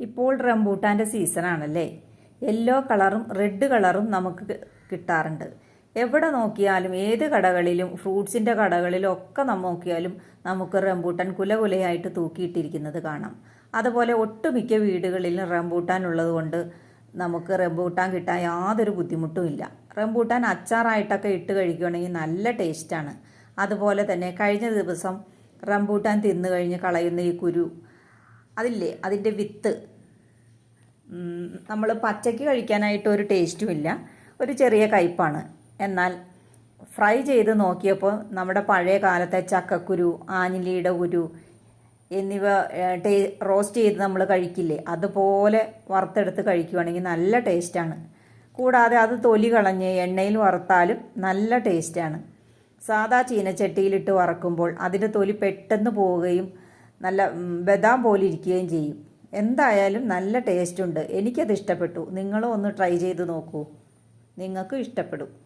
ഇപ്പോൾ റംബൂട്ടാന്റെ സീസണാണല്ലേ? യെല്ലോ കളറും റെഡ് കളറും നമുക്ക് കിട്ടാറുണ്ട്. എവിടെ നോക്കിയാലും ഏത് കടകളിലും ഫ്രൂട്ട്സിന്റെ കടകളിലും ഒക്കെ നോക്കിയാലും നമുക്ക് റംബൂട്ടാൻ കുലകുലയായിട്ട് തൂക്കിയിട്ടിരിക്കുന്നത് കാണാം. അതുപോലെ ഒട്ടുമിക്ക വീടുകളിലും റംബൂട്ടാൻ ഉള്ളതുകൊണ്ട് നമുക്ക് റംബൂട്ടാൻ കിട്ടാൻ യാതൊരു ബുദ്ധിമുട്ടും ഇല്ല. റംബൂട്ടാൻ അച്ചാറായിട്ടൊക്കെ ഇട്ട് കഴിക്കുകയാണെങ്കിൽ നല്ല ടേസ്റ്റാണ്. അതുപോലെ തന്നെ കഴിഞ്ഞ ദിവസം റംബൂട്ടാൻ തിന്നു കഴിഞ്ഞ് കളയുന്ന ഈ കുരു അതില്ലേ? അതിന്റെ വിത്ത്. നമ്മൾ പച്ചയ്ക്ക് കഴിക്കാനായിട്ട് ഒരു ടേസ്റ്റും ഇല്ല. ഒരു ചെറിയ കയ്പ്പാണ് എന്നാൽ ഫ്രൈ ചെയ്ത് നോക്കിയപ്പോൾ നമ്മുടെ പഴയ കാലത്തെ ചക്കക്കുരു ആഞ്ഞിലിയുടെ കുരു എന്നിവ ടേ റോസ്റ്റ് ചെയ്ത് നമ്മൾ കഴിക്കില്ലേ? അതുപോലെ വറുത്തെടുത്ത് കഴിക്കുവാണെങ്കിൽ നല്ല ടേസ്റ്റാണ്. കൂടാതെ അത് തൊലി കളഞ്ഞ് എണ്ണയിൽ വറുത്താലും നല്ല ടേസ്റ്റാണ്. സാദാ ചീനച്ചട്ടിയിലിട്ട് വറക്കുമ്പോൾ അതിന്റെ തൊലി പെട്ടെന്ന് പോവുകയും നല്ല ബദാം പോലെ ഇരിക്കുകയും ചെയ്യും. എന്തായാലും നല്ല ടേസ്റ്റ് ഉണ്ട്. എനിക്കത് ഇഷ്ടപ്പെട്ടു നിങ്ങളും ഒന്ന് ട്രൈ ചെയ്ത് നോക്കൂ. നിങ്ങൾക്കും ഇഷ്ടപ്പെടും.